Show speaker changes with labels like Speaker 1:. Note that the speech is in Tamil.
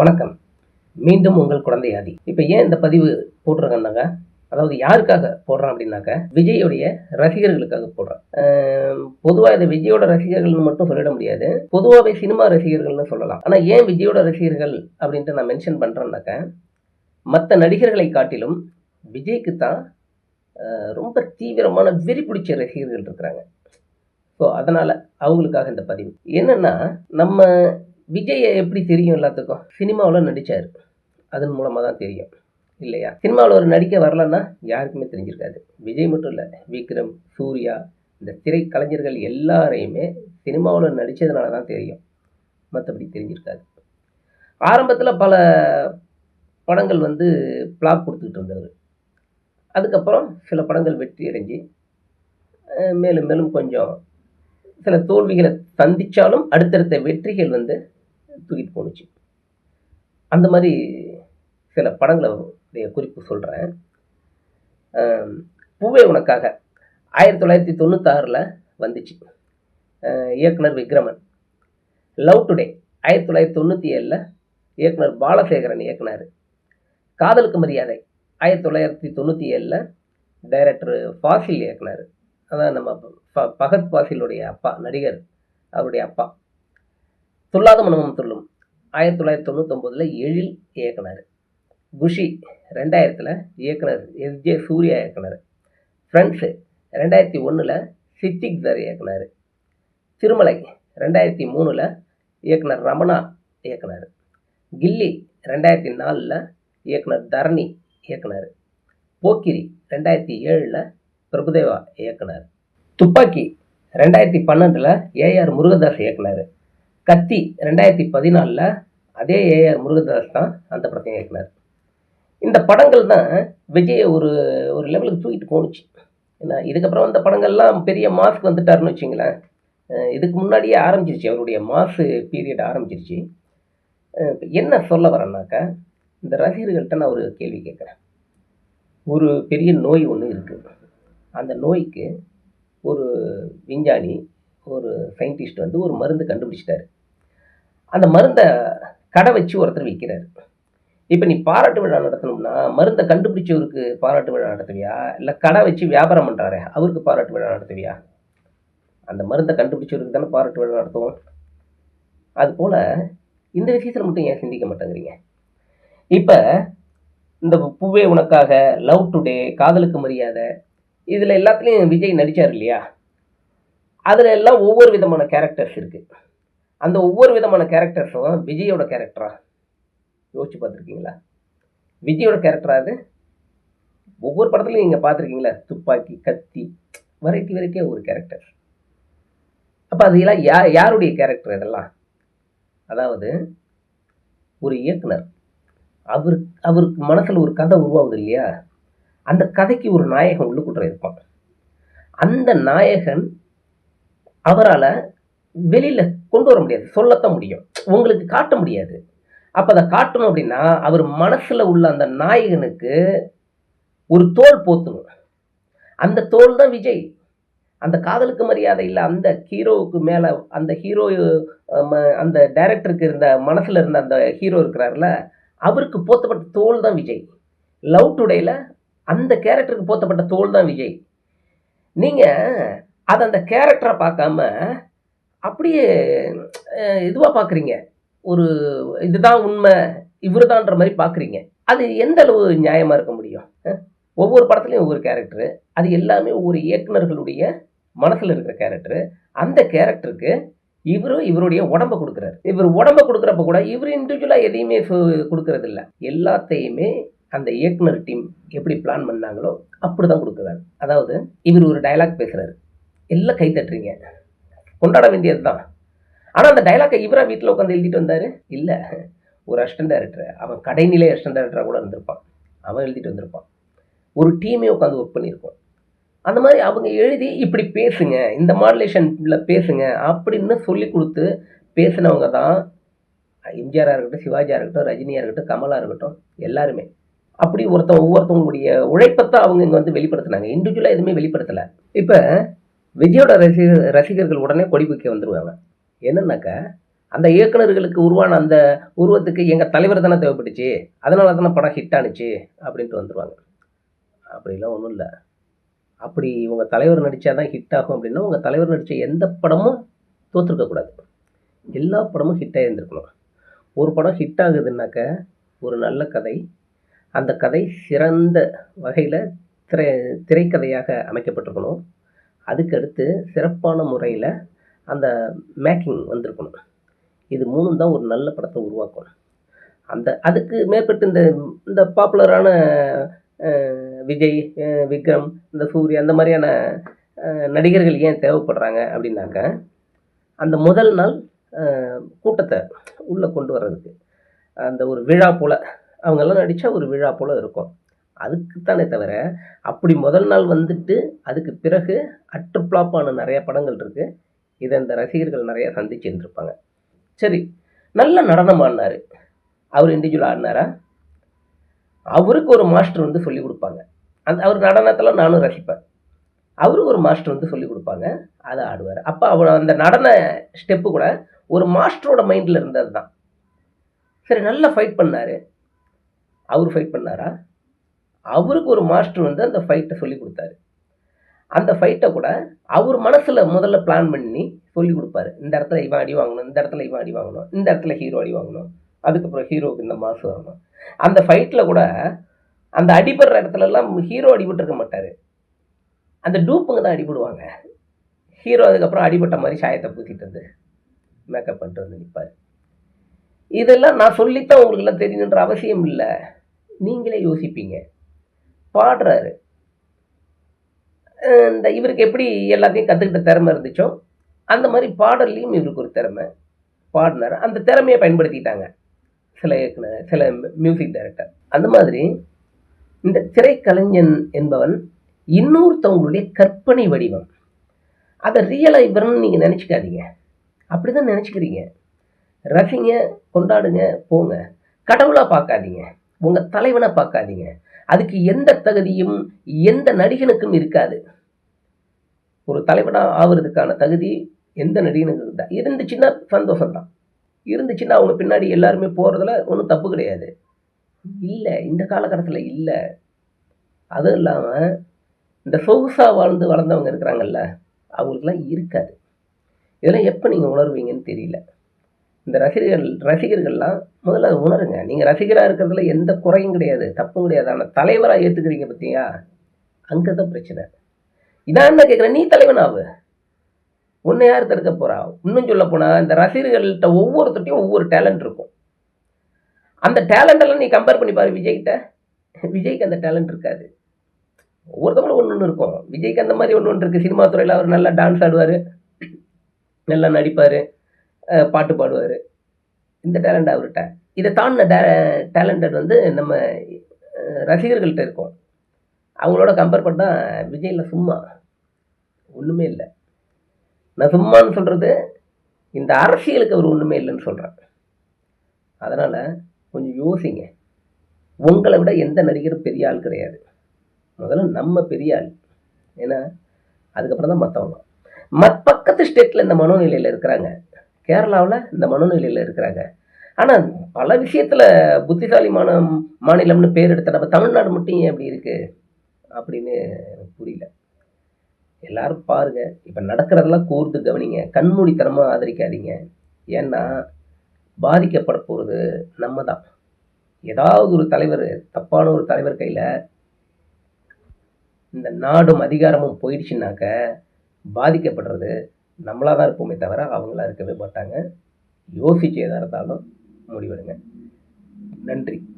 Speaker 1: வணக்கம். மீண்டும் உங்கள் குழந்தை ஆதி. இப்போ ஏன் இந்த பதிவு போட்டிருக்கேன்னாங்க அதாவது யாருக்காக போடுறேன் அப்படின்னாக்க விஜயோடைய ரசிகர்களுக்காக போடுறேன். பொதுவாக இதை விஜயோட ரசிகர்கள்னு மட்டும் சொல்லிட முடியாது. பொதுவாகவே சினிமா ரசிகர்கள்னு சொல்லலாம். ஆனால் ஏன் விஜயோட ரசிகர்கள் அப்படின்ட்டு நான் மென்ஷன் பண்ணுறேன்னாக்க மற்ற நடிகர்களை காட்டிலும் விஜய்க்கு தான் ரொம்ப தீவிரமான வெறி பிடிச்ச ரசிகர்கள் இருக்கிறாங்க. ஸோ அதனால் அவங்களுக்காக இந்த பதிவு. என்னென்னா நம்ம விஜயை எப்படி தெரியும் எல்லாத்துக்கும்? சினிமாவில் நடித்தார் அதன் மூலமாக தான் தெரியும். இல்லையா? சினிமாவில் ஒரு நடிக்க வரலன்னா யாருக்குமே தெரிஞ்சிருக்காது. விஜய் மட்டும் இல்லை விக்ரம் சூர்யா இந்த திரை கலைஞர்கள் எல்லாரையுமே சினிமாவில் நடித்ததுனால தான் தெரியும். மற்றபடி தெரிஞ்சிருக்காது. ஆரம்பத்தில் பல படங்கள் வந்து பிளாக் கொடுத்துக்கிட்டு இருந்தவர். அதுக்கப்புறம் சில படங்கள் வெற்றி அடைஞ்சு மேலும் மேலும் கொஞ்சம் சில தோல்விகளை சந்தித்தாலும் அடுத்தடுத்த வெற்றிகள் வந்து தூக்கிட்டு போணுச்சு. அந்த மாதிரி சில படங்களை குறிப்பு சொல்கிறேன் பூவே உனக்காக. ஆயிரத்தி தொள்ளாயிரத்தி தொண்ணூத்தாறில் வந்துச்சு. இயக்குனர் விக்ரமன். லவ் டுடே ஆயிரத்தி தொள்ளாயிரத்தி தொண்ணூற்றி ஏழில் இயக்குனர் பாலசேகரன் இயக்குனார். காதலுக்கு மரியாதை. ஆயிரத்தி தொள்ளாயிரத்தி தொண்ணூற்றி ஏழில் டைரக்டர் ஃபாசில் இயக்குனார். அதான் நம்ம ப- பகத் ஃபாசிலுடைய அப்பா நடிகர் அவருடைய அப்பா. துல்லாத மனமும் துள்ளும். ஆயிரத்தி தொள்ளாயிரத்தி தொண்ணூத்தொம்போதில் எழில் இயக்குனர். குஷி ரெண்டாயிரத்தில் இயக்குனர். எஸ் ஜே சூர்யா இயக்குனர். ஃப்ரெண்ட்ஸு ரெண்டாயிரத்தி ஒன்றில் சித்திக் சார் இயக்குனர். திருமலை ரெண்டாயிரத்தி மூணில் இயக்குனர் ரமணா இயக்குனர். கில்லி ரெண்டாயிரத்தி நாலில் இயக்குனர் தரணி இயக்குனர். போக்கிரி ரெண்டாயிரத்தி ஏழில் பிரபுதேவா இயக்குனர். துப்பாக்கி ரெண்டாயிரத்தி பன்னெண்டில் ஏஆர் முருகதாஸ் இயக்குனர். கத்தி ரெண்டாயிரத்தி பதினாலில் அதே ஏஆர் முருகதாஸ் தான் அந்த படத்தையும் இயக்குனார். இந்த படங்கள் தான் விஜயை ஒரு ஒரு லெவலுக்கு தூக்கிட்டு போணுச்சு. ஏன்னா இதுக்கப்புறம் வந்த படங்கள்லாம் பெரிய மாஸ்க் வந்துட்டாருன்னு வச்சிங்களேன். இதுக்கு முன்னாடியே ஆரம்பிச்சிருச்சு. அவருடைய மாசு பீரியட் ஆரம்பிச்சிருச்சு. என்ன சொல்ல வரேன்னாக்கா இந்த ரசிகர்கள்ட்ட நான் ஒரு கேள்வி கேட்குறேன். ஒரு பெரிய நோய் ஒன்று இருக்குது அந்த நோய்க்கு ஒரு விஞ்ஞானி ஒரு சயின்டிஸ்ட் வந்து ஒரு மருந்து கண்டுபிடிச்சிட்டாரு. அந்த மருந்தை கடை வச்சு ஒருத்தர் விற்கிறாரு. இப்போ நீ பாராட்டு விழா நடத்தணும்னா மருந்தை கண்டுபிடிச்சவருக்கு பாராட்டு விழா நடத்துவியா? இல்லை கடை வச்சு வியாபாரம் பண்ணுறாரு அவருக்கு பாராட்டு விழா நடத்துவியா? அந்த மருந்தை கண்டுபிடிச்சவருக்கு தானே பாராட்டு விழா நடத்துவோம். அதுபோல் இந்த விஷயத்தில் மட்டும் ஏன் சிந்திக்க மாட்டேங்கிறீங்க? இப்போ இந்த பூவே உனக்காக லவ் டுடே காதலுக்கு மரியாதை இதில் எல்லாத்துலேயும் விஜய் நடித்தார் இல்லையா? அதில் எல்லாம் ஒவ்வொரு விதமான கேரக்டர்ஸ் இருக்குது அந்த ஒவ்வொரு விதமான கேரக்டர்ஸும் விஜயோட கேரக்டரா யோசிச்சு பார்த்துருக்கீங்களா? விஜயோட கேரக்டரா அது? ஒவ்வொரு படத்துலையும் நீங்கள் பார்த்துருக்கீங்களா? துப்பாக்கி கத்தி வெரைட்டி வெரைட்டியாக ஒரு கேரக்டர் அப்போ அதெல்லாம் யா யாருடைய கேரக்டர் இதெல்லாம்? அதாவது ஒரு இயக்குனர். அவர் அவருக்கு மனசில் ஒரு கதை உருவாகுது இல்லையா? அந்த கதைக்கு ஒரு நாயகன் உள்ளுக்குள்ள இருப்பான். அந்த நாயகன் அவரால் வெளியில் கொண்டு வர முடியாது. சொல்லத்தான் முடியும். உங்களுக்கு காட்ட முடியாது. அப்போ அதை காட்டணும் அப்படின்னா அவர் மனசில் உள்ள அந்த நாயகனுக்கு ஒரு தோல் போத்தணும். அந்த தோல் தான் விஜய். அந்த காதலுக்கு மரியாதை இல்லை அந்த ஹீரோவுக்கு மேலே அந்த ஹீரோ அந்த டைரக்டருக்கு இருந்த மனசில் இருந்த அந்த ஹீரோ இருக்கிறார்ல அவருக்கு போத்தப்பட்ட தோல் தான் விஜய். லவ் டுடேயில் அந்த கேரக்டருக்கு போத்தப்பட்ட தோல் தான் விஜய். நீங்கள் அதை அந்த கேரக்டரை பார்க்காம அப்படியே இதுவாக பார்க்குறீங்க ஒரு இதுதான் உண்மை இவருதான்ற மாதிரி பார்க்குறீங்க அது எந்த அளவு நியாயமாக இருக்க முடியும்? ஒவ்வொரு படத்துலையும் ஒவ்வொரு கேரக்டரு அது எல்லாமே ஒவ்வொரு இயக்குனர்களுடைய மனசில் இருக்கிற கேரக்டரு அந்த கேரக்டருக்கு இவரும் இவருடைய உடம்ப கொடுக்குறாரு. இவர் உடம்ப கொடுக்குறப்ப கூட இவர் இண்டிவிஜுவலாக எதையுமே கொடுக்கறது இல்லை எல்லாத்தையுமே அந்த இயக்குனர் டீம் எப்படி பிளான் பண்ணாங்களோ அப்படி தான் கொடுக்குறாரு. அதாவது இவர் ஒரு டயலாக் பேசுகிறாரு எல்லாம் கை தட்டுறீங்க. கொண்டாட வேண்டியது தான். ஆனால் அந்த டைலாக்கை இவரா வீட்டில் உட்காந்து எழுதிட்டு வந்தார்? இல்லை. ஒரு அசிஸ்டன்ட் டேரக்டர் அவன் கடைநிலை அசிஸ்டன்ட் டேரக்டராக கூட இருந்திருப்பான். அவன் எழுதிட்டு வந்திருப்பான். ஒரு டீமே உட்காந்து ஒர்க் பண்ணியிருப்பான். அந்த மாதிரி அவங்க எழுதி இப்படி பேசுங்க இந்த மாடுலேஷனில் பேசுங்க அப்படின்னு சொல்லி கொடுத்து பேசினவங்க தான் எம்ஜிஆராக இருக்கட்டும் சிவாஜியாக இருக்கட்டும் ரஜினியாக இருக்கட்டும் கமலாக இருக்கட்டும் எல்லாருமே. அப்படி ஒருத்தன் ஒவ்வொருத்தவங்களுடைய உழைப்பத்தான் அவங்க இங்கே வந்து வெளிப்படுத்தினாங்க. இண்டிவிஜுவலாக எதுவுமே வெளிப்படுத்தலை. இப்போ விஜயோட ரசிக ரசிகர்கள் உடனே கொடி வந்துடுவாங்க என்னன்னாக்கா அந்த இயக்குனர்களுக்கு உருவான அந்த உருவத்துக்கு எங்கள் தலைவர் தானே தேவைப்பட்டுச்சு. அதனால தானே படம் ஹிட் ஆனுச்சு அப்படின்ட்டு வந்துடுவாங்க அப்படிலாம் ஒன்றும் இல்லை. அப்படி உங்கள் தலைவர் நடித்தா தான் ஹிட் ஆகும் அப்படின்னா உங்கள் தலைவர் நடித்த எந்த படமும் தோற்றுருக்கக்கூடாது எல்லா படமும் ஹிட் ஆகியிருந்துருக்கணும் ஒரு படம் ஹிட் ஆகுதுன்னாக்க ஒரு நல்ல கதை அந்த கதை சிறந்த வகையில் திரை திரைக்கதையாக அமைக்கப்பட்டிருக்கணும். அதுக்கடுத்து சிறப்பான முறையில் அந்த மேக்கிங் வந்திருக்கணும். இது மூணும் தான் ஒரு நல்ல படத்தை உருவாக்கும் அந்த அதுக்கு மேற்பட்டு இந்த இந்த பாப்புலரான விஜய் விக்ரம் இந்த சூர்யா அந்த மாதிரியான நடிகர்கள் ஏன் தேவைப்படுறாங்க அப்படின்னாக்க அந்த முதல் நாள் கூட்டத்தை உள்ளே கொண்டு வர்றதுக்கு. அந்த ஒரு விழா போல் அவங்கெல்லாம் நடித்தா ஒரு விழா போல் இருக்கும். அதுக்குத்தானே தவிர அப்படி முதல் நாள் வந்துட்டு அதுக்கு பிறகு அட்டு ஃப்ளாப்பான நிறைய படங்கள் இருக்குது இதை இந்த ரசிகர்கள் நிறைய சந்திச்சு சரி நல்ல நடனம் ஆடினார். அவர் இண்டிவிஜுவல் ஆடினாரா? அவருக்கு ஒரு மாஸ்டர் வந்து சொல்லிக் கொடுப்பாங்க. அந்த அவர் நடனத்தில் நானும் ரசிப்பேன். அவருக்கு ஒரு மாஸ்டர் வந்து சொல்லிக் கொடுப்பாங்க. அதை ஆடுவார். அப்போ அவர் அந்த நடன ஸ்டெப்பு கூட ஒரு மாஸ்டரோட மைண்டில் இருந்தது தான் சரி நல்லா ஃபைட் பண்ணார். அவர் ஃபைட் பண்ணாரா? அவருக்கு ஒரு மாஸ்டர் வந்து அந்த ஃபைட்டை சொல்லி கொடுத்தாரு. அந்த ஃபைட்டை கூட அவர் மனசில் முதல்ல பிளான் பண்ணி சொல்லி கொடுப்பாரு. இந்த இடத்துல இவன் அடி வாங்கணும் இந்த இடத்துல இவன் அடி வாங்கணும் இந்த இடத்துல ஹீரோ அடி வாங்கணும் அதுக்கப்புறம் ஹீரோவுக்கு இந்த மாசு வரணும். அந்த ஃபைட்டில் கூட அந்த அடிபடுற இடத்துலலாம் ஹீரோ அடிபட்டுருக்க மாட்டார். அந்த டூப்புங்க தான் அடிபடுவாங்க. ஹீரோ அதுக்கப்புறம் அடிபட்ட மாதிரி சாயத்தை பூசிட்டு வந்து மேக்கப் பண்ணிட்டு வந்து நிற்பார் இதெல்லாம் நான் சொல்லித்தான் உங்களுக்குலாம் தெரியணுன்ற அவசியம் இல்லை. நீங்களே யோசிப்பீங்க. பாடுறாரு. இந்த இவருக்கு எப்படி எல்லாத்தையும் கற்றுக்கிட்ட திறமை இருந்துச்சோ அந்த மாதிரி பாடல்லையும் இவருக்கு ஒரு திறமை பாடினார். அந்த திறமையை பயன்படுத்திட்டாங்க சில இயக்குனர் சில மியூசிக் டைரக்டர் அந்த மாதிரி இந்த திரைக்கலைஞன் என்பவன் இன்னொருத்தவங்களுடைய கற்பனை வடிவம். அதை ரியலாக இவர்னு நீங்கள் நினச்சிக்காதீங்க. அப்படி தான் நினச்சிக்கிறீங்க. ரசிங்க கொண்டாடுங்க போங்க. கடவுளாக பார்க்காதீங்க. உங்கள் தலைவனை பார்க்காதீங்க. அதுக்கு எந்த தகுதியும் எந்த நடிகனுக்கும் இருக்காது. ஒரு தலைவனாக ஆவறதுக்கான தகுதி எந்த நடிகனுக்கு தான் இருந்துச்சுன்னா சந்தோஷம்தான். இருந்துச்சுன்னா அவங்க பின்னாடி எல்லாருமே போகிறதுல ஒன்றும் தப்பு கிடையாது. இல்லை இந்த காலகட்டத்தில் இல்லை. அதுவும் இல்லாமல் இந்த சொகுசாக வாழ்ந்து வளர்ந்தவங்க இருக்கிறாங்கல்ல அவங்களுக்குலாம் இருக்காது. இதெல்லாம் எப்போ நீங்கள் உணர்வீங்கன்னு தெரியல. இந்த ரசிகர்கள் ரசிகர்கள்லாம் முதல்ல அதை உணருங்க. நீங்கள் ரசிகராக இருக்கிறதுல எந்த குறையும் கிடையாது தப்பும் கிடையாது. ஆனால் தலைவராக ஏற்றுக்கிறீங்க பார்த்தியா அங்கே தான் பிரச்சனை. இதான் என்ன கேட்குறேன் நீ தலைவனாவு உன்னை யார் தடுக்க போகிறா இன்னும் சொல்ல போனால் இந்த ரசிகர்கள்ட்ட ஒவ்வொருத்தட்டையும் ஒவ்வொரு டேலண்ட் இருக்கும். அந்த டேலண்டெல்லாம் நீ கம்பேர் பண்ணி பாரு விஜய்கிட்ட. விஜய்க்கு அந்த டேலண்ட் இருக்காது. ஒவ்வொருத்தவங்களும் ஒன்று ஒன்று இருக்கும். விஜய்க்கு அந்த மாதிரி ஒன்று ஒன்று இருக்குது சினிமா துறையில் அவர் நல்லா டான்ஸ் ஆடுவார். நல்லா நடிப்பார். பாட்டு பாடுவார். இந்த டேலண்ட் அவர்கிட்ட. இதை தாண்டின டே டேலண்டட் வந்து நம்ம ரசிகர்கள்கிட்ட ரசிகர்கள்ட்ட இருக்கும். அவங்களோட கம்பேர் பண்ணால் விஜயில் சும்மா ஒன்றுமே இல்லை. நான் சும்மான்னு சொல்கிறது இந்த அரசியலுக்கு அவர் ஒன்றுமே இல்லைன்னு சொல்கிறேன் அதனால் கொஞ்சம் யோசிங்க. உங்களை விட எந்த நடிகரும் பெரிய ஆள் கிடையாது. முதல்ல நம்ம பெரிய ஆள். ஏன்னா அதுக்கப்புறம் தான் மற்றவங்க மத் பக்கத்து ஸ்டேட்டில் இந்த மனோநிலையில் இருக்கிறாங்க. கேரளாவில் இந்த மனநிலையில் இருக்கிறாங்க. ஆனால் பல விஷயத்தில் புத்திசாலிமான மாநிலம்னு பேர் எடுத்த நம்ம தமிழ்நாடு மட்டும் ஏன் அப்படி இருக்குது அப்படின்னு எனக்கு புரியல. எல்லாரும் பாருங்க. இப்போ நடக்கிறதெல்லாம் கூர்ந்து கவனிங்க. கண்மூடித்தனமாக ஆதரிக்காதீங்க. ஏன்னா பாதிக்கப்பட போகிறது நம்ம தான் ஏதாவது ஒரு தலைவர் தப்பான ஒரு தலைவர் கையில் இந்த நாடும் அதிகாரமும் போயிடுச்சுனாக்க பாதிக்கப்படுறது நம்மளாக தான் இருப்போமே தவிர அவங்களா இருக்கவே மாட்டாங்க. யோசிச்சு எதாக இருந்தாலும் முடிவெடுங்க. நன்றி.